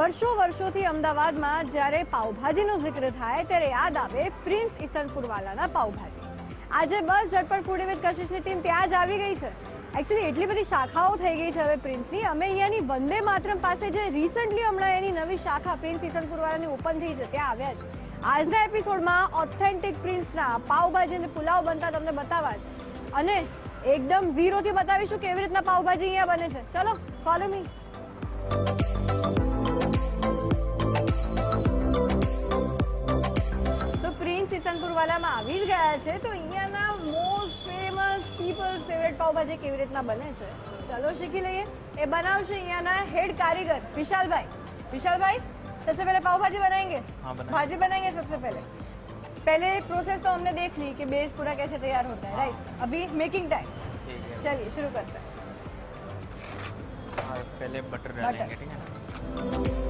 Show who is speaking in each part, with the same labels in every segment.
Speaker 1: વર્ષો વર્ષોથી અમદાવાદમાં જ્યારે પાવભાજીનો જિક્ર થાય ત્યારે યાદ આવે પ્રિન્સ ઈસનપુરવાલાના પાઉભાજી. આજે બસ ઝટપટ ફૂડ વિથ કશિશની ટીમ ત્યાં જ આવી ગઈ છે. એકચ્યુઅલી એટલી બધી શાખાઓ થઈ ગઈ છે હવે પ્રિન્સની. અમે અહીંયાની વંદે માતરમ પાસે જે રિસન્ટલી હમણાં એની નવી શાખા પ્રિન્સ ઈસનપુરવાલાની ઓપન થઈ છે, ત્યાં આવ્યા છે. આજના એપિસોડમાં ઓથેન્ટિક પ્રિન્સના પાવભાજી અને પુલાવ બનતા તમને બતાવવા છે. અને એકદમ ઝીરોથી બતાવીશું કેવી રીતના પાવભાજી અહીંયા બને છે. ચલો ફોલો મી જમીન સિસનપુરવાલામાં આવી જ ગયા છે તો અહીંયાના most famous people's favourite pav bhaji કેવી રીતના બને છે ચાલો શીખી લઈએ એ બનાવશે અહીંયાના હેડ કારીગર વિશાલભાઈ વિશાલભાઈ सबसे पहले पाव भाजी बनाएंगे
Speaker 2: हाँ बनाएं।
Speaker 1: भाजी बनाएंगे सबसे पहले पहले प्रोसेस तो हमने देख ली कि बेस पूरा कैसे तैयार होता है हाँ। राइट अभी मेकिंग टाइम चलिए शुरू करते हैं
Speaker 2: पहले बटर डालेंगे ठीक है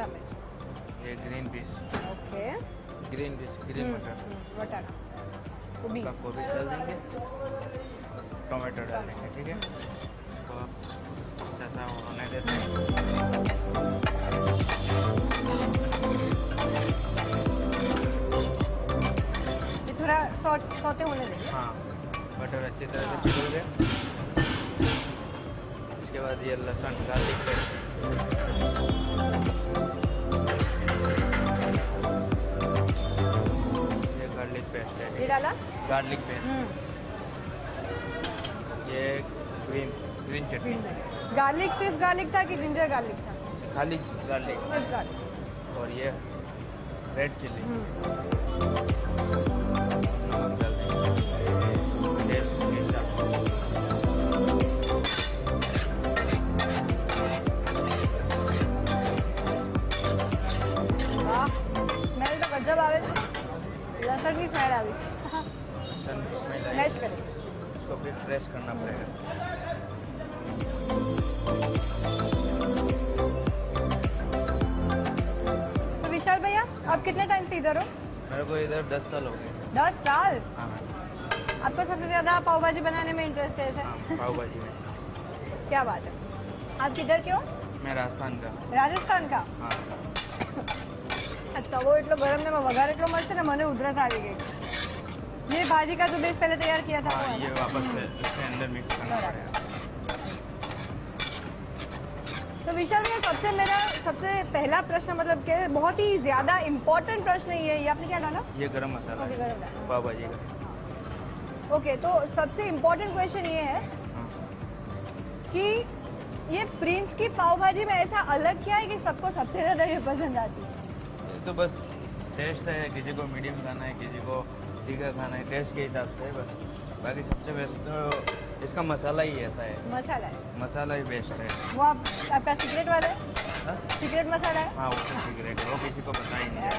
Speaker 2: शिमला
Speaker 1: मिर्च
Speaker 2: ये green peas
Speaker 1: okay
Speaker 2: green peas green मटर
Speaker 1: वटाना गोभी
Speaker 2: का गोभी डाल देंगे टमाटो डाल देंगे ठीक है तो अच्छा सा होने देते हैं
Speaker 1: ये थोड़ा सॉट सौते होने देंगे
Speaker 2: हाँ बटर अच्छी तरह से छिड़क गया उसके बाद ये लहसुन गार्लिक पेस्ट ये गार्लिक पेस्ट है।
Speaker 1: ये डाला?
Speaker 2: गार्लिक पेस्ट ये ग्रीन ग्रीन चटनी
Speaker 1: गार्लिक सिर्फ़ गार्लिक था कि जिंजर गार्लिक था?
Speaker 2: खाली गार्लिक
Speaker 1: सिर्फ़ गार्लिक
Speaker 2: और ये रेड चिल्ली
Speaker 1: इधर हो
Speaker 2: मेरे को इधर दस साल हो गए
Speaker 1: दस साल
Speaker 2: हाँ
Speaker 1: आपको सबसे ज्यादा पाव भाजी बनाने में इंटरेस्ट है
Speaker 2: हाँ
Speaker 1: सर
Speaker 2: पाव भाजी में
Speaker 1: क्या बात है आप किधर के हो
Speaker 2: मैं राजस्थान का
Speaker 1: રાજસ્થાન કા
Speaker 2: हाँ
Speaker 1: આ તવો એટલો ગરમ ને એમાં વઘાર એટલો મળશે ને મને ઉધરસ આવી ગઈ ये भाजी का जो बेस पहले तैयार किया था वो
Speaker 2: हाँ
Speaker 1: है
Speaker 2: ये
Speaker 1: ना?
Speaker 2: वापस से इसके अंदर मिक्स करना
Speaker 1: बराबर।
Speaker 2: पड़ेगा
Speaker 1: तो विशाल भैया सबसे मेरा सबसे पहला प्रश्न मतलब कि बहुत ही ज़्यादा इम्पोर्टेंट प्रश्न ये है। ये आपने क्या डाला?
Speaker 2: ये गरम मसाला।
Speaker 1: ओके,
Speaker 2: है
Speaker 1: गरम।
Speaker 2: पाव भाजी का।
Speaker 1: ओके तो सबसे इम्पोर्टेंट क्वेश्चन ये है कि ये प्रिंस की पाव भाजी में ऐसा अलग क्या है कि सबको सबसे ज़्यादा ये पसंद आती है?
Speaker 2: तो बस टेस्ट है किसी को मीडियम खाना है किसी को तीखा खाना है टेस्ट के हिसाब से बस। बाकी सबसे बेस्ट तो इसका मसाला ही ऐसा है।
Speaker 1: मसाला है।
Speaker 2: मसाला ही बेस्ट है।
Speaker 1: वो आप आपका सीक्रेट वाला है?
Speaker 2: हाँ?
Speaker 1: सीक्रेट मसाला है?
Speaker 2: हाँ वो तो सिगरेट वो किसी को पता ही नहीं है।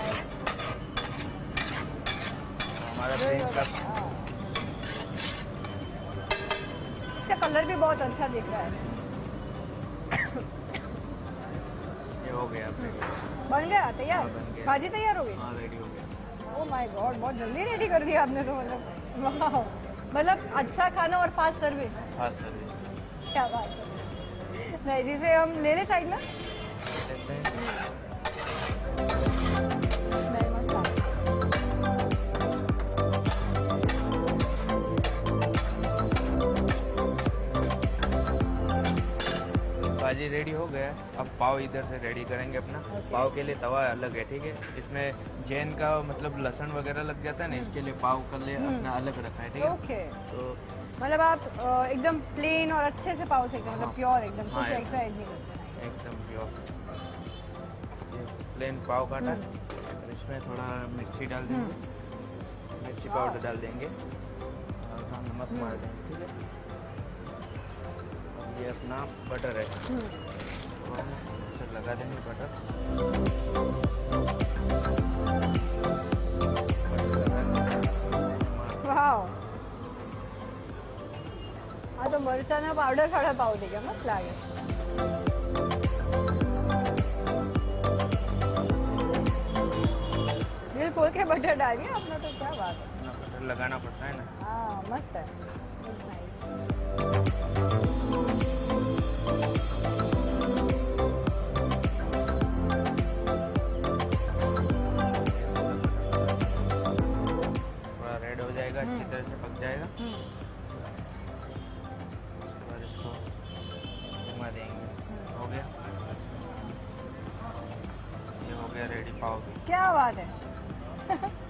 Speaker 2: हमारा का
Speaker 1: हाँ। इसका कलर भी बहुत अच्छा दिख रहा है।
Speaker 2: ये हो गया
Speaker 1: बन गया? तैयार?
Speaker 2: हाँ।
Speaker 1: भाजी तैयार हो गई?
Speaker 2: हाँ रेडी हो गया।
Speaker 1: ओ माय गॉड बहुत जल्दी रेडी कर दिया आपने तो मतलब। वाह मतलब अच्छा खाना और फास्ट सर्विस
Speaker 2: हाँ सर
Speaker 1: क्या बात है। नहीं जिसे हम ले ले साइड में
Speaker 2: भाजी रेडी हो गया अब पाव इधर से रेडी करेंगे अपना। okay. पाव के लिए तवा अलग है ठीक है? इसमें जैन का मतलब लहसुन वगैरह लग जाता है ना इसके लिए पाव का लिए अपना अलग रखा है ठीक है?
Speaker 1: ओके
Speaker 2: तो
Speaker 1: मतलब आप एकदम प्लेन और अच्छे से पाव सेकते हैं मतलब
Speaker 2: हाँ।
Speaker 1: प्योर एकदम
Speaker 2: हाँ,
Speaker 1: कुछ
Speaker 2: एकदम।
Speaker 1: एक्स्ट्रा ऐड नहीं करते
Speaker 2: एकदम प्योर प्लेन पाव काटा। और इसमें थोड़ा मिर्ची डाल देंगे। मिर्ची पाउडर डाल देंगे। और हाँ, नमक मार देंगे। है ये अपना बटर है लगा देंगे बटर
Speaker 1: આ તો મરચાના પાવડર સાડા પાવ થઈ ગયા મસ્ત લાગે. બિલકુલ કે બટર
Speaker 2: ડાલી આપના તો ક્યાં વાત. બટર
Speaker 1: લગાના પડતા હા મસ્ત. હે
Speaker 2: थोड़ा रेड हो जाएगा अच्छी तरह से पक जाएगा।
Speaker 1: हम्म,
Speaker 2: उसके बाद इसको घुमा देंगे। हो गया? ये हो गया रेडी पाव।
Speaker 1: क्या बात है।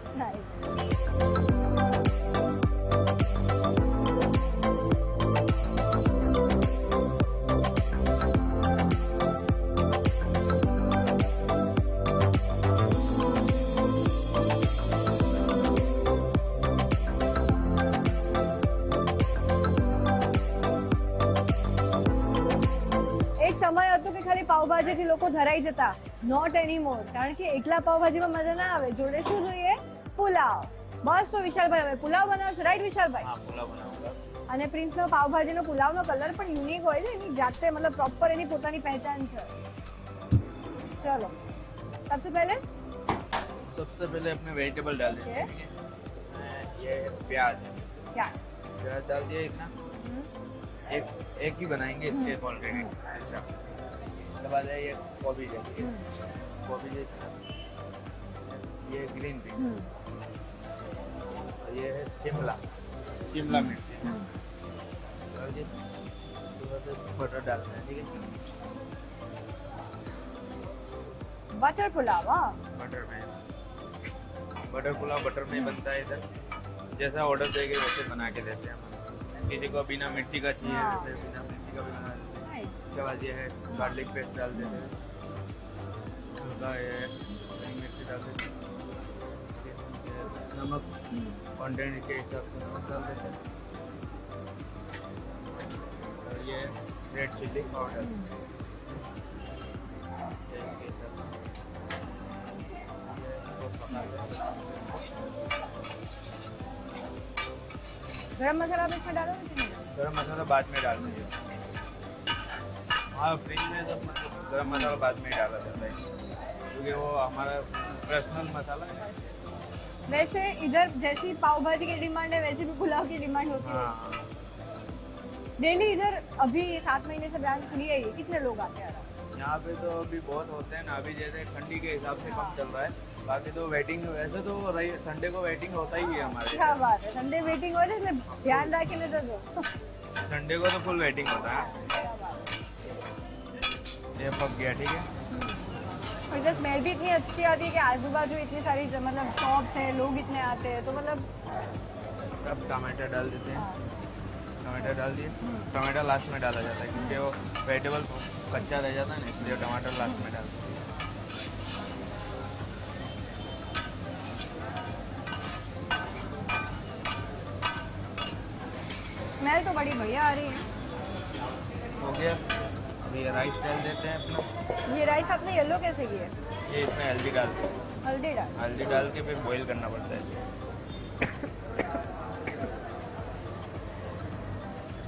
Speaker 1: પાવભાજીથી લોકો ધરાઈ જતા નોટ એની મોર કારણ કે એકલા પાવભાજીમાં મજા ના આવે જોડે શું જોઈએ પુલાવ બસ તો વિશાલભાઈ હવે પુલાવ બનાવશો રાઈટ વિશાલભાઈ
Speaker 2: हाँ पुलाव बनाऊंगा
Speaker 1: અને પ્રિન્સનો પાવભાજીનો પુલાવનો કલર પણ યુનિક હોય છે એની જાતે મતલબ પ્રોપર એની પોતાની પહેચાન છે ચલો सबसे पहले
Speaker 2: सबसे पहले अपने वेजिटेबल डाल देते हैं ठीक है ये है प्याज
Speaker 1: प्याज
Speaker 2: प्याज डाल दिया इतना एक एक ही बनाएंगे इसके ऑलरेडी ऐसा उसके बाद है ये कॉबीज है। है है। ये ग्रीन पी ये है शिमला। शिमला मिर्च। है थोड़ा सा बटर डालना है ठीक है?
Speaker 1: बटर पुलाव हाँ।
Speaker 2: बटर में। बटर पुलाव बटर में ही बनता है इधर। जैसा ऑर्डर देंगे वैसे बना के देते हैं हम। किसी को बिना मिर्ची का चाहिए
Speaker 1: हाँ।
Speaker 2: बिना मिर्ची। हैं. उसके बाद ये है गार्लिक पेस्ट डाल देते हैं। हल्का ये मिर्ची डाल देते हैं। नमक क्वान्टिटी के हिसाब से नमक डाल देते हैं। और ये रेड चिल्ली पाउडर।
Speaker 1: गरम मसाला इसमें डालो
Speaker 2: गरम मसाला बाद में डाल दीजिए हाँ फ्रिज में सब मतलब गरम मसाला बाद में डाला जाता है। क्योंकि वो हमारा पर्सनल मसाला है।
Speaker 1: वैसे इधर जैसी पाव भाजी की डिमांड है वैसे भी पुलाव की डिमांड होती है।
Speaker 2: हाँ।
Speaker 1: डेली इधर अभी सात महीने से ब्रांच खुली है कितने लोग आते हैं
Speaker 2: यहाँ? पे तो अभी बहुत होते हैं ना अभी जैसे ठंडी के हिसाब से कम चल रहा है। बाकी तो वेटिंग वैसे तो संडे को वेटिंग होता ही है हमारे।
Speaker 1: क्या बात है संडे वेटिंग हो रही है ध्यान तो
Speaker 2: संडे को तो फुल वेटिंग होता है
Speaker 1: है।
Speaker 2: ये पक गया ठीक है?
Speaker 1: और इधर स्मेल भी इतनी अच्छी आती है कि आजू बाजू इतनी सारी मतलब शॉप्स हैं लोग इतने आते हैं तो मतलब
Speaker 2: अब टमाटर डाल देते हैं। टमाटर डाल दिए। टमाटर लास्ट में डाला जाता है क्योंकि वो वेजिटेबल कच्चा रह जाता है ना इसलिए टमाटर लास्ट में डालते हैं।
Speaker 1: स्मेल तो बड़ी बढ़िया आ रही है।
Speaker 2: हो गया। ये राइस डाल देते हैं अपना।
Speaker 1: ये राइस आपने येलो कैसे किया? है
Speaker 2: ये इसमें हल्दी डालते हैं।
Speaker 1: हल्दी डाल।
Speaker 2: हल्दी डाल के फिर बॉईल करना पड़ता है।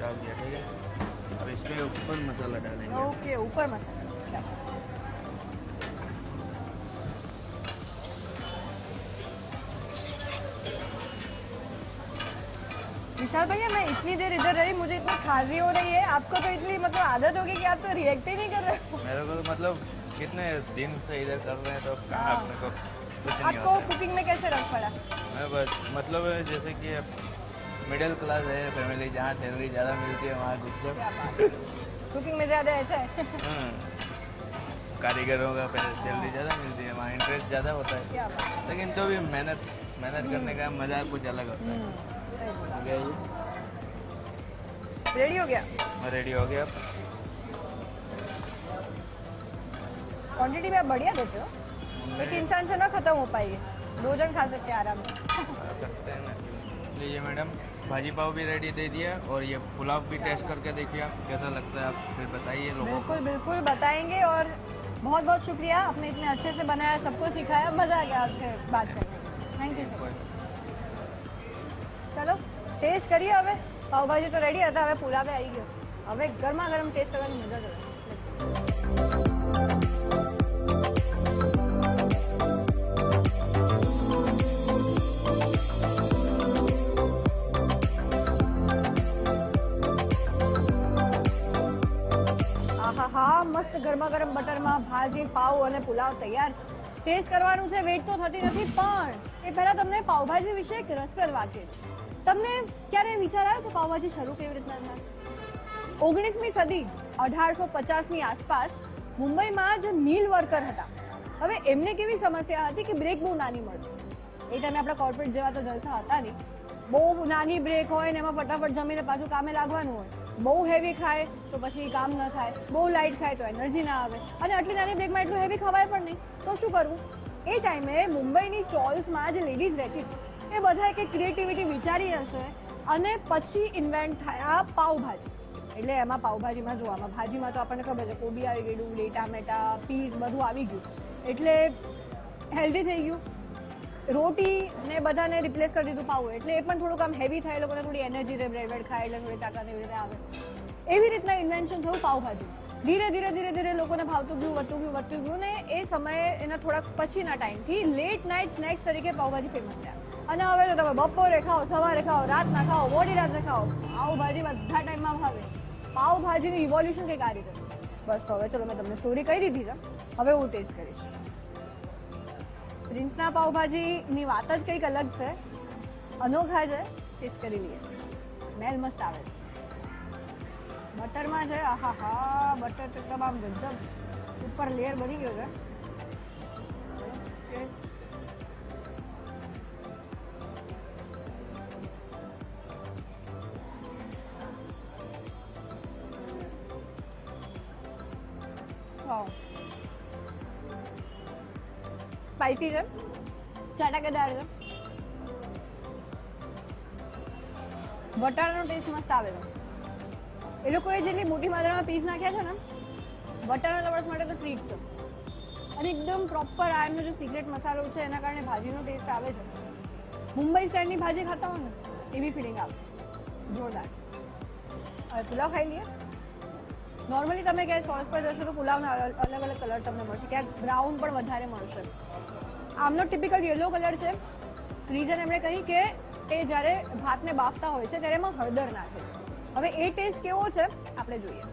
Speaker 2: डाल दिया ठीक है? अब इसमें ऊपर मसाला डालेंगे।
Speaker 1: ओके ऊपर मसाला। विशाल भैया मैं इतनी देर इधर रही मुझे इतनी खांसी हो रही है। आपको तो इतनी मतलब आदत होगी कि आप तो रिएक्ट ही नहीं कर रहे हो।
Speaker 2: मेरे को तो मतलब कितने दिन से इधर कर रहे हैं तो कहाँ
Speaker 1: हाँ।
Speaker 2: अपने को कुछ नहीं
Speaker 1: आपको कुकिंग में कैसे रख पड़ा?
Speaker 2: मैं बस मतलब जैसे कि मिडिल क्लास है फैमिली जहाँ सैलरी ज़्यादा मिलती है वहाँ
Speaker 1: है। कुकिंग में ज़्यादा ऐसा है?
Speaker 2: हाँ। कारीगरों का सैलरी ज़्यादा मिलती है वहाँ इंटरेस्ट ज़्यादा होता है।
Speaker 1: है।
Speaker 2: लेकिन तो भी मेहनत मेहनत करने का मज़ा कुछ अलग होता है।
Speaker 1: रेडी हो गया?
Speaker 2: रेडी हो गया।
Speaker 1: क्वांटिटी में आप बढ़िया देते हो। एक इंसान से ना खत्म हो पाएगी। दो जन खा सकते हैं आराम से।
Speaker 2: लीजिए मैडम भाजी पाव भी रेडी दे दिया और ये पुलाव भी टेस्ट करके देखिए आप कैसा लगता है आप फिर बताइए लोगों
Speaker 1: बिल्कुल बिल्कुल बताएँगे और बहुत बहुत शुक्रिया आपने इतने अच्छे से बनाया सबको सिखाया मज़ा आ गया आपसे बात करने thank you so much taste કરીએ હવે? પાવભાજી તો રેડી હતા, હવે પુલાવે આવી ગયો. હવે ગરમા ગરમ ટેસ્ટ કરવાની મજા જ હા મસ્ત ગરમા ગરમ બટરમાં ભાજી પાવ અને પુલાવ તૈયાર છે. ટેસ્ટ કરવાનું છે, વેટ તો થતી નથી, પણ એ પહેલાં તમને પાવભાજી વિશે એક રસપ્રદ વાક્ય તમને ક્યારે વિચાર આવ્યો કે પાવભાજી શરૂ કેવી રીતના થાય? ઓગણીસમી સદી અઢારસો પચાસની આસપાસ મુંબઈમાં જ મિલ વર્કર હતા. હવે એમને કેવી સમસ્યા હતી કે બ્રેક બહુ નાની મળતી એ ટાઈમે આપણા કોર્પોરેટ જેવા તો જલસા હતા નહીં. બહુ નાની બ્રેક હોય ને એમાં ફટાફટ જમીને પાછું કામે લાગવાનું હોય. બહુ હેવી ખાય તો પછી કામ ન થાય. બહુ લાઇટ ખાય તો એનર્જી ના આવે. અને આટલી નાની બ્રેકમાં એટલું હેવી ખવાય પણ નહીં. તો શું કરવું? એ ટાઈમે મુંબઈની ચોલ્સમાં જે લેડીઝ રહેતી હતી. એ બધાએ કંઈક ક્રિએટિવિટી વિચારી હશે અને પછી ઇન્વેન્ટ થયા. પાઉભાજી. એટલે એમાં પાવભાજીમાં જોવામાં ભાજીમાં તો આપણને ખબર છે, કોબી આવી ગયું ડુંગળી ટામેટા પીસ બધું આવી ગયું. એટલે હેલ્ધી થઈ ગયું. રોટી ને બધાને રિપ્લેસ કરી દીધું પાવું એટલે એ પણ થોડુંક આમ હેવી થાય, એ લોકોને થોડી એનર્જી રહે બ્રેડ બ્રેડ ખાય, એટલે થોડી તાકાત એવી રીતે આવે. એવી રીતના ઇન્વેન્શન થયું પાઉભાજી. ધીરે ધીરે ધીરે ધીરે લોકોને ભાવતું ગયું, વધતું ગયું વધતું ગયું ને એ સમયે એના થોડાક પછીના ટાઈમથી લેટ નાઇટ સ્નેક્સ તરીકે પાવભાજી ફેમસ થયા. અને હવે તો તમે બપોરે ખાઓ, સવારે ખાઓ, રાતના ખાઓ, મોડી રાતના ખાઓ. પાવભાજી બધા ટાઈમમાં ભાવે. પાવભાજીનું ઇવોલ્યુશન કંઈક આ રીતે બસ તો હવે ચલો મેં તમને સ્ટોરી કહી દીધી છે. હવે હું ટેસ્ટ કરીશ. પ્રિન્સના પાવભાજીની વાત જ કંઈક અલગ છે. અનોખા છે. ટેસ્ટ કરી લઈએ. સ્મેલ મસ્ત આવે છે. બટરમાં છે આહા હા બટર તો આમ ગજબ. ઉપર લેયર બની ગયો છે. ચટાકેદાર છે વટાણાનો ટેસ્ટ મસ્ત આવે છે. એ લોકોએ જેટલી મોટી માત્રામાં પીસ નાખ્યા છે ને વટાણા લવર્સ માટે તો ટ્રીટ છે. અને એકદમ પ્રોપર આ જે સિક્રેટ મસાલો છે, એના કારણે ભાજીનો ટેસ્ટ આવે છે. મુંબઈ સ્ટાઇલની ભાજી ખાતા હો ને, એવી ફિલિંગ આવે. જોરદાર. હવે પુલાવ ખાઈ લઈએ. નોર્મલી તમે ક્યાંય સોસ પર જશો તો પુલાવના અલગ અલગ કલર તમને મળશે. ક્યાંક બ્રાઉન પણ વધારે મળશે. આમનો ટિપિકલ યલો કલર છે. રીઝન એમણે કહી કે એ જ્યારે ભાતને બાફતા હોય છે, ત્યારે એમાં હળદર નાખે. છે હવે એ ટેસ્ટ કેવો છે, આપણે જોઈએ.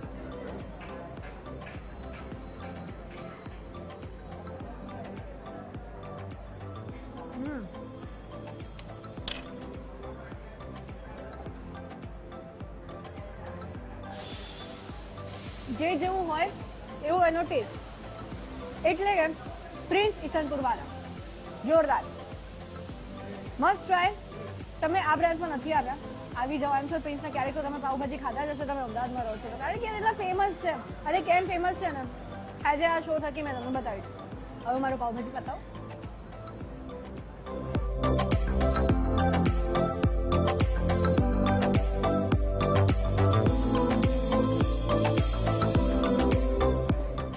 Speaker 1: જોરદાર. મસ્ટ ટ્રાય તમે આ બ્રાન્ચમાં નથી આવ્યા. આવી જવાનું એમ છો પ્રિન્સના ક્યારેક તો તમે પાવભાજી ખાધા જ હશો, તમે અમદાવાદમાં રહો છો. કારણ કે એટલા ફેમસ છે. અરે કેમ ફેમસ છે ને? આજે આ શો થકી મેં તમને બતાવી હવે મારો પાઉભાજી બતાવો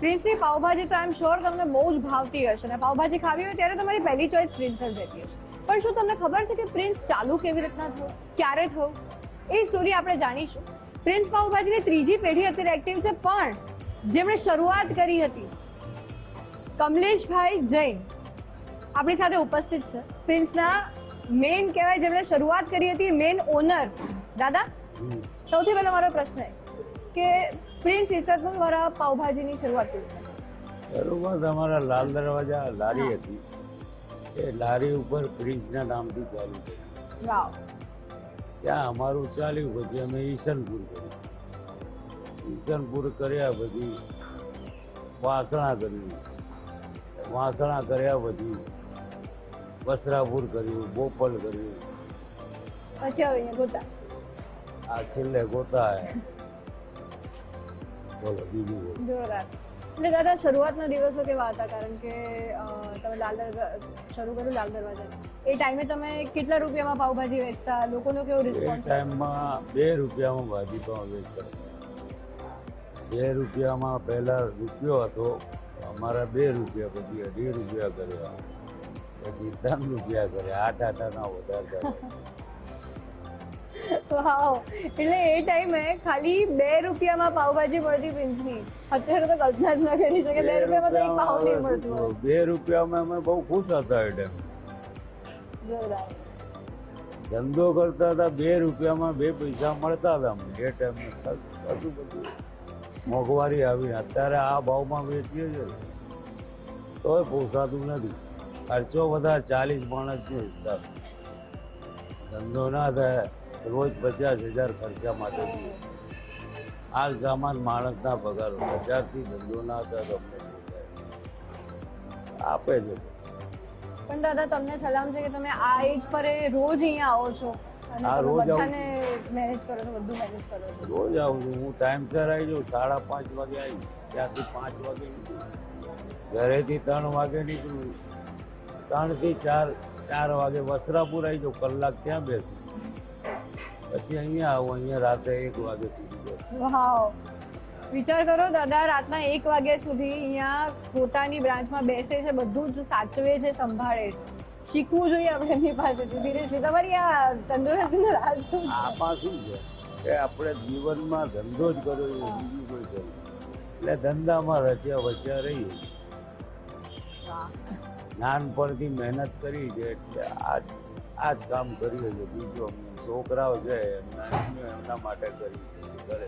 Speaker 1: પ્રિન્સની પાવભાજી તો આઈ એમ શ્યોર તમને બહુ જ ભાવતી હશે. અને પાવભાજી ખાવી હોય ત્યારે તમારી પહેલી ચોઈસ પ્રિન્સ જ રહેતી હશે. પણ શું તમને ખબર છે કે પ્રિન્સ ચાલુ કેવી રીતના થયું? ક્યારે થયું? એ સ્ટોરી આપણે જાણીશું. પ્રિન્સ પાવભાજીની ત્રીજી પેઢી અત્યારે એક્ટિવ છે પણ જેમણે શરૂઆત કરી હતી કમલેશભાઈ જૈન. આપણી સાથે ઉપસ્થિત છે. પ્રિન્સના મેઇન કહેવાય જેમણે શરૂઆત કરી હતી મેઇન ઓનર દાદા સૌથી પહેલો મારો પ્રશ્ન એ કે પ્રિન્સ ઇસરપુર દ્વારા પાવભાજીની શરૂઆત કરી થઈ?
Speaker 3: શરૂઆત અમારા લાલ દરવાજા લારી હતી. એ લારી ઉપર બ્રિજના નામથી ચાલુ કરી
Speaker 1: વાવ.
Speaker 3: ત્યાં અમારું ચાલ્યું પછી અમે ઈશનપુર કર્યું. ઈશનપુર કર્યા પછી વાસણા કર્યું. વાસણા કર્યા પછી વસ્ત્રાપુર કર્યું બોપલ કર્યું.
Speaker 1: પછી હવે ગોતા.
Speaker 3: આ છેલ્લે ગોતા બોલો બીજું બોલો
Speaker 1: જોરદાર એટલે દાદા શરૂઆતના દિવસો કેવા હતા? કારણ કે તમે લાલ દરવાજા શરૂ કર્યું લાલ દરવાજા. એ ટાઈમે તમે કેટલા રૂપિયામાં પાવભાજી વેચતા? લોકોનો કેવો
Speaker 3: એ
Speaker 1: રિસ્પોન્સ
Speaker 3: ટાઈમમાં બે રૂપિયામાં ભાજી પાઉં વેચતા. બે રૂપિયામાં પહેલા રૂપિયો હતો અમારા બે રૂપિયા પછી અઢી રૂપિયા કર્યા. પછી ત્રણ રૂપિયા કર્યા. આઠ આઠાના વધારતા
Speaker 1: વાવ એટલે એ ટાઈમે ખાલી બે રૂપિયામાં પાવભાજી મળતી પ્રિન્સની અત્યારે તો કલ્પના જ ના કરી શકે બે રૂપિયામાં તો એક પાવ નહીં મળતું
Speaker 3: બે રૂપિયામાં અમે બહુ ખુશ હતા એ ટાઈમ ધંધો કરતા હતા બે રૂપિયામાં બે પૈસા મળતા હતા અમને. એ ટાઈમે સસ્તું બધું. મોંઘવારી આવી. અત્યારે આ ભાવમાં વેચીએ છીએ. તોય પોસાતું નથી. ખર્ચો વધારે ચાલીસ માણસ ધંધો ના થાય. રોજ પચાસ હજાર ખર્ચા માટે જોઈએ હાલ સામાન માણસના પગાર હજારથી ધંધો ના થાય તો અમને પોસાય. આપે છે.
Speaker 1: પણ દાદા તમને સલામ છે કે તમે આ એજ પર રોજ અહીંયા આવો છો? આ
Speaker 3: રોજ આવું.
Speaker 1: મેનેજ કરો છો બધું મેનેજ કરો છો?
Speaker 3: રોજ આવું છું. હું ટાઈમસર આવી જાઉં સાડા પાંચ વાગે આવી ત્યાંથી પાંચ વાગે નીકળું. ઘરેથી ત્રણ વાગે નીકળું. ત્રણથી ચાર ચાર વાગે વસ્ત્રાપુર આવી જાઉં. કલાક ત્યાં બેસું. પછી અહીંયા આવું અહીંયા રાતે એક વાગે સુધી
Speaker 1: વાવ વિચાર કરો દાદા રાતના એક વાગ્યા સુધી અહીંયા પોતાની બ્રાન્ચમાં બેસે છે બધું જ સાચવે છે સંભાળે છે. શીખવું જોઈએ આપણે એમની પાસેથી. સિરિયસલી તમારી આ તંદુરસ્તીનો રાજ શું છે?
Speaker 3: આમાં શું છે કે આપણે જીવનમાં ધંધો જ કર્યો છે બીજું કોઈ કર્યું એટલે ધંધામાં રચ્યા વચ્યા રહીએ. નાનપણથી મહેનત કરી છે એટલે આ જ આ જ કામ કરીએ છીએ બીજું છોકરાઓ છે એમના માટે કરી કરે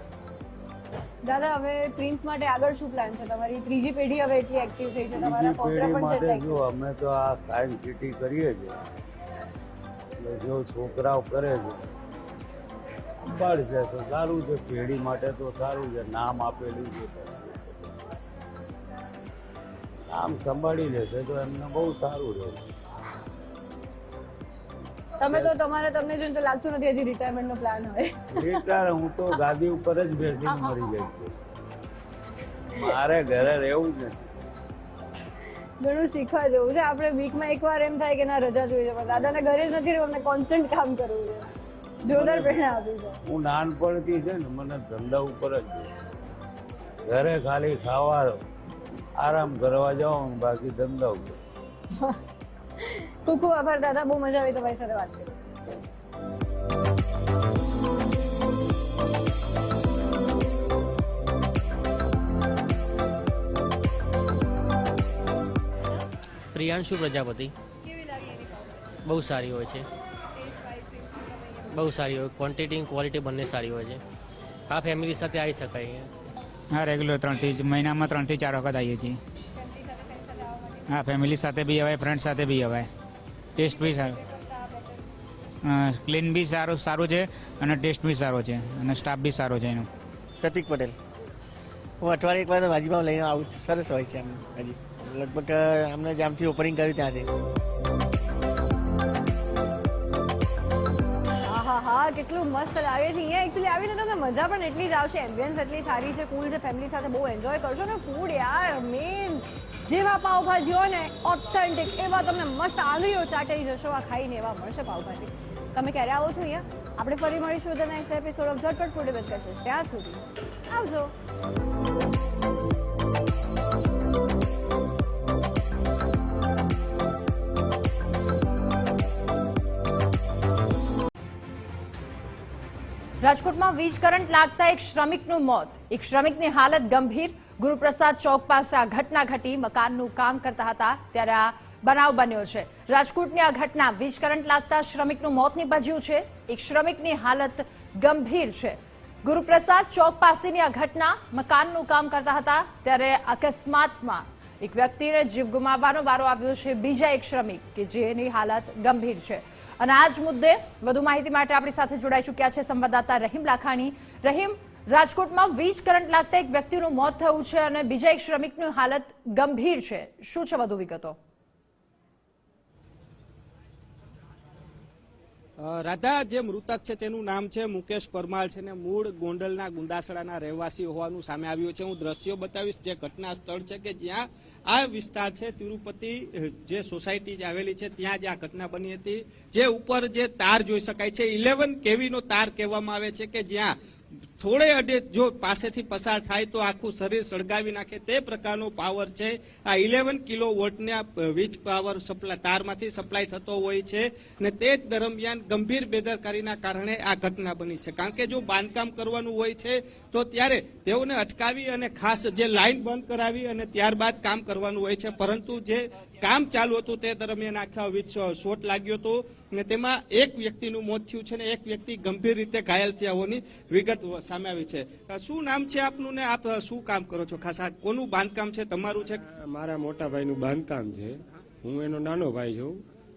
Speaker 1: દાદા હવે પ્રિન્સ માટે આગળ શું પ્લાન છે? તમારી ત્રીજી પેઢી હવે એટલી એક્ટિવ થઈ છે તમારા
Speaker 3: પેઢી
Speaker 1: પણ
Speaker 3: માટે જો અમે તો આ સાયન્સ સિટી કરીએ છીએ એટલે જો છોકરાઓ કરે છે પડશે તો સારું છે પેઢી માટે તો સારું છે નામ આપેલું છે. નામ સંભાળી લેશે તો એમને બહુ સારું રહે
Speaker 1: તમે તો તમારે તમને જોઈને તો લાગતું નથી હજી રિટાયરમેન્ટ નો પ્લાન હોય.
Speaker 3: રિટાયર હું તો ગાદી ઉપર જ બેસીને મરી છું. મારે ઘરે રહેવું જ નથી.
Speaker 1: ઘણું શીખવા જેવું છે. આપણે વીકમાં એકવાર એમ થાય કે ના રજા જોઈએ પણ દાદાને ઘરે જ નથી રહેવું અમને કોન્સ્ટન્ટ કામ કરવું છે. જોરદાર પ્રેરણા આપી છે.
Speaker 3: હું નાનપણથી છે ને મને ધંધા ઉપર જ ઘરે ખાલી ખાવા આરામ કરવા જાઉં બાકી ધંધા ઉપર.
Speaker 1: ખૂબ ખૂબ આભાર દાદા. બહુ મજા આવી તમારી સાથે વાત કરી.
Speaker 4: પ્રિયાંશુ પ્રજાપતિ.
Speaker 1: કેવી લાગી એની
Speaker 4: બહુ સારી હોય છે. બહુ સારી હોય. ક્વોન્ટિટી ક્વોલિટી બંને સારી હોય છે. આ ફેમિલી સાથે આવી શકાય
Speaker 5: હા રેગ્યુલર ત્રણથી જ મહિનામાં ત્રણથી ચાર વખત આવીએ છીએ. હા ફેમિલી સાથે બી અવાય ફ્રેન્ડ સાથે બી અવાય. ટેસ્ટ બી સારો. ક્લીન બી સારું સારું છે અને ટેસ્ટ બી સારો છે અને સ્ટાફ બી સારો છે એનો.
Speaker 6: પ્રતિક પટેલ. હું અઠવાડિયે એક વાર તો ભાજીપાવ લઈને આવું. સરસ હોય છે એમ હજી. લગભગ અમને જ્યાંથી ઓપનિંગ કર્યું ત્યાંથી.
Speaker 1: હા હા હા કેટલું મસ્ત લાગે છે. અહીંયા એકચ્યુઅલી આવીને તમને મજા પણ એટલી જ આવશે. એમ્બિયન્સ એટલી સારી છે કુલ છે ફેમિલી સાથે બહુ એન્જોય કરશો ને ફૂડ યાર મેન જેવા પાવભાજી હોય ને ઓથેન્ટિક એવા તમને મસ્ત આંગળીઓ ચાટી જશો, આ ખાઈને એવા મળશે પાવભાજી તમે ક્યારે આવો છો અહીંયા? આપણે ફરી મળીશું the next episode of Jhatpat food with Kashish ત્યાં સુધી આવજો. રાજકોટમાં વીજ કરંટ લાગતા એક શ્રમિકનું મોત. એક શ્રમિકની હાલત ગંભીર. ગુરુપ્રસાદ ચોક પાસે આ ઘટના ઘટી, મકાનનું કામ કરતા હતા, ત્યારે આ બનાવ બન્યો છે. રાજકોટની આ ઘટના વીજ કરંટ લાગતા શ્રમિકનું મોત નિપજ્યું છે. એક શ્રમિકની હાલત ગંભીર છે. ગુરુપ્રસાદ ચોક પાસેની આ ઘટના મકાનનું કામ કરતા હતા, ત્યારે અકસ્માતમાં એક વ્યક્તિને જીવ ગુમાવવાનો વારો આવ્યો છે. બીજા એક શ્રમિક કે જેની હાલત ગંભીર છે. અને આ જ મુદ્દે વધુ માહિતી માટે આપણી સાથે જોડાઈ ચૂક્યા છે સંવાદદાતા રહીમ લાખાણી. રહીમ રાજકોટમાં વીજ કરંટ લાગતા એક વ્યક્તિનું મોત થયું છે અને બીજા એક શ્રમિકની હાલત ગંભીર છે. શું છે વધુ વિગતો?
Speaker 7: રાધા, જે મૃતક છે તેનું નામ છે મુકેશ પરમાર છે ને મૂળ ગોંડલના ગુંદાસડાના રહેવાસી હોવાનું સામે આવ્યું છે. હું દ્રશ્યો બતાવીશ જે ઘટના સ્થળ છે કે જ્યાં આ વિસ્તાર છે, તિરુપતિ જે સોસાયટી આવેલી છે, ત્યાં જે આ ઘટના બની હતી. જે ઉપર જે તાર જોઈ શકાય છે, ઇલેવન કેવીનો તાર કહેવામાં આવે છે કે જ્યાં થોડે અડે જો પાસેથી પસાર થાય તો આખું શરીર સળગાવી નાખે. તે પ્રકારનો પાવર છે. આ ઇલેવન કિલો વોટના વીજ પાવર સપ્લાય તારમાંથી સપ્લાય થતો હોય છે ને તે જ દરમિયાન ગંભીર બેદરકારીના કારણે આ ઘટના બની છે. કારણ કે જો બાંધકામ કરવાનું હોય છે, તો ત્યારે તેઓને અટકાવી અને ખાસ જે લાઈન બંધ કરાવી અને ત્યારબાદ કામ કરવાનું હોય છે. પરંતુ જે કામ ચાલુ હતું તે દરમિયાન આખા વીજ શોટ લાગ્યો હતો. ને તેમાં એક વ્યક્તિનું મોત થયું છે ને એક વ્યક્તિ ગંભીર રીતે ઘાયલ થયા હોવાની વિગત સામે આવી છે. શું નામ છે આપનું ને આપ શું કામ કરો છો? ખાસ આ કોનું બાંધકામ છે? તમારું છે?
Speaker 8: મારા મોટા ભાઈનું બાંધકામ છે. હું એનો નાનો ભાઈ છું.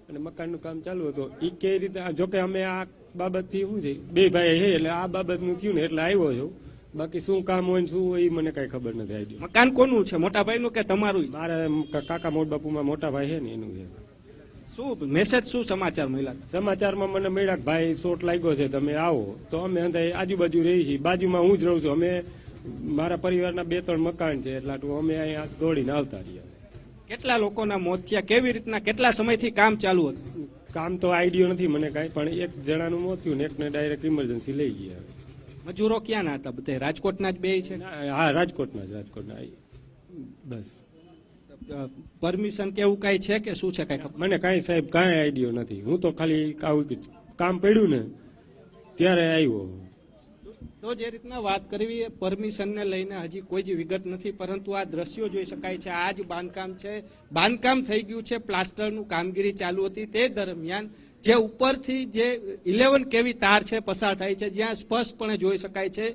Speaker 8: અને મકાનનું કામ ચાલુ હતું. એ કઈ રીતે જોકે અમે આ બાબતથી શું છે? બે ભાઈ છે એટલે આ બાબતનું થયું ને એટલે આવ્યો છું. બાકી શું કામ હોય શું હોય એ મને કઈ ખબર નથી આઈડિયા.
Speaker 7: મકાન કોનું છે? મોટા ભાઈનું કે તમારું?
Speaker 8: મારા કાકા મોટ બાપુમાં મોટા ભાઈ છે ને એનું છે.
Speaker 7: શું મેસેજ શું સમાચાર મળ્યા
Speaker 8: સમાચારમાં મને મળ્યા કે ભાઈ શોટ લાગ્યો છે તમે આવો. તો અમે અંદર આજુબાજુ રહી છીએ. બાજુમાં હું જ રહું છું. અમે મારા પરિવારના બે ત્રણ મકાન છે એટલા તો અમે અહીંયા દોડીને આવતા રહ્યા.
Speaker 7: કેટલા લોકોના મોત થયા? કેવી રીતના? કેટલા સમયથી કામ ચાલુ હતું?
Speaker 8: કામ તો આઈડિયો નથી મને કાંઈ પણ એક જણાનું મોત થયું ને એકને ડાયરેક્ટ ઇમરજન્સી લઈ ગયા.
Speaker 7: મજૂરો ક્યાં ના હતા બધે? રાજકોટના જ બે છે?
Speaker 8: હા રાજકોટના જ રાજકોટના. બસ.
Speaker 7: પરમિશન કે એવું કઈ છે કે શું છે કઈ
Speaker 8: મને કાંઈ સાહેબ કાંઈ આઈડિયો નથી. હું તો ખાલી આવું કામ પડ્યું ને ત્યારે આવ્યો.
Speaker 7: તો જે રીતના વાત કરવી એ પરમિશનને લઈને હજી કોઈ જ વિગત નથી પરંતુ આ દ્રશ્યો જોઈ શકાય છે. આ જ બાંધકામ છે. બાંધકામ થઈ ગયું છે. પ્લાસ્ટરનું કામગીરી ચાલુ હતી તે દરમિયાન જે ઉપરથી જે ઇલેવન કેવી તાર છે પસાર થાય છે જ્યાં સ્પષ્ટપણે જોઈ શકાય છે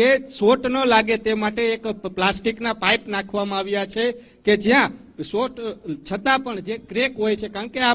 Speaker 7: કે શોટ ન લાગે તે માટે એક પ્લાસ્ટિકના પાઇપ નાખવામાં આવ્યા છે કે જ્યાં શોટ છતાં પણ જે ક્રેક હોય છે, કારણ કે આ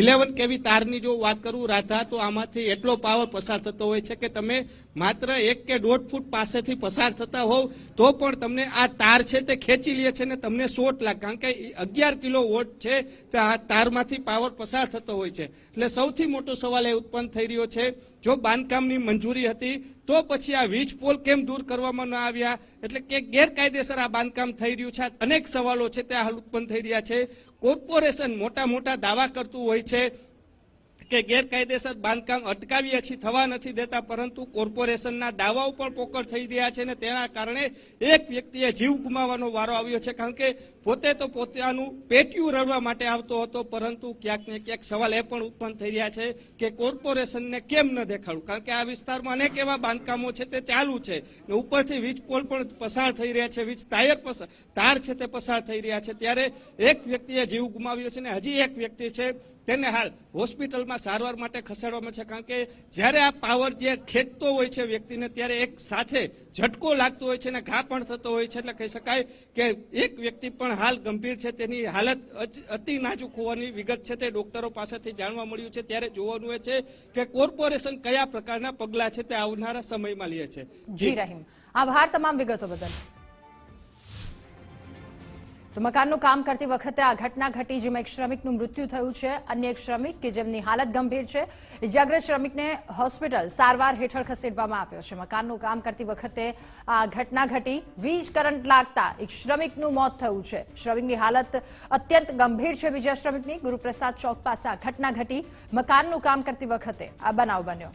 Speaker 7: ઇલેવન કેવી તારની જો વાત કરું, રાધા, તો આમાંથી એટલો પાવર પસાર થતો હોય છે કે તમે માત્ર એક કે દોઢ ફૂટ પાસેથી પસાર થતા હોવ, તો પણ તમને આ તાર છે તે ખેંચી લે છે ને તમને શોટ લાગે. કારણ કે અગિયાર કિલો વોટ છે, તે આ તારમાંથી પાવર પસાર થતો હોય છે. એટલે સૌથી મોટો સવાલ એ ઉત્પન્ન થઈ રહ્યો છે, જો બાંધકામની મંજૂરી હતી, તો પછી આ વીજ પોલ કેમ દૂર કરવામાં ન આવ્યા? એટલે કે ગેરકાયદેસર આ બાંધકામ થઈ રહ્યું છે. અનેક સવાલો છે તે હાલ ઉત્પન્ન થઈ રહ્યા છે. કોર્પોરેશન મોટા મોટા દાવા કરતું હોય છે. કે ગેરકાયદેસર બાંધકામ અટકાવીએ છીએ, થવા નથી દેતા, પરંતુ કોર્પોરેશનના દાવાઓ પણ પોકળ થઈ રહ્યા છે અને તેના કારણે એક વ્યક્તિએ જીવ ગુમાવવાનો વારો આવ્યો છે. કારણ કે પોતે તો પોતાનું પેટિયું રડવા માટે આવતો હતો, પરંતુ ક્યાંક ને ક્યાંક સવાલ એ પણ ઉત્પન્ન થઈ રહ્યા છે કે કોર્પોરેશનને કેમ ન દેખાડવું કારણ કે આ વિસ્તારમાં અનેક એવા બાંધકામો છે, તે ચાલુ છે ને ઉપરથી વીજ પોલ પણ પસાર થઈ રહ્યા છે, વીજ તાયર તાર છે તે પસાર થઈ રહ્યા છે. ત્યારે એક વ્યક્તિએ જીવ ગુમાવ્યો છે ને હજી એક વ્યક્તિ છે તેને હાલ હોસ્પિટલમાં સારવાર માટે ખસેડવામાં છે. કારણ કે જ્યારે આ પાવર જે ખેંચતો હોય છે વ્યક્તિને, ત્યારે એક સાથે ઝટકો લાગતો હોય છે અને ઘા પણ થતો હોય છે. એટલે કહી શકાય કે એક વ્યક્તિ પણ હાલ ગંભીર છે. તેની હાલત અતિ નાજુક હોવાની વિગત છે તે ડોક્ટરો પાસેથી જાણવા મળ્યું છે. ત્યારે જોવાનું એ છે કે કોર્પોરેશન કયા પ્રકારના પગલાં છે તે આવનારા સમયમાં લે છે.
Speaker 9: જી, રહીમ. આભાર તમામ વિગતો બદલ. તો મકાનનું કામ કરતી વખતે આ ઘટના ઘટી જેમાં એક શ્રમિકનું મૃત્યુ થયું છે. અન્ય એક શ્રમિક કે જેમની હાલત ગંભીર છે. ઇજાગ્રસ્ત શ્રમિકને હોસ્પિટલ સારવાર હેઠળ ખસેડવામાં આવ્યો છે. મકાનનું કામ કરતી વખતે આ ઘટના ઘટી. વીજ કરંટ લાગતા એક શ્રમિકનું મોત થયું છે. શ્રમિકની હાલત અત્યંત ગંભીર છે. બીજા શ્રમિકની ગુરુપ્રસાદ ચોક પાસે આ ઘટના ઘટી. મકાનનું કામ કરતી વખતે આ બનાવ બન્યો.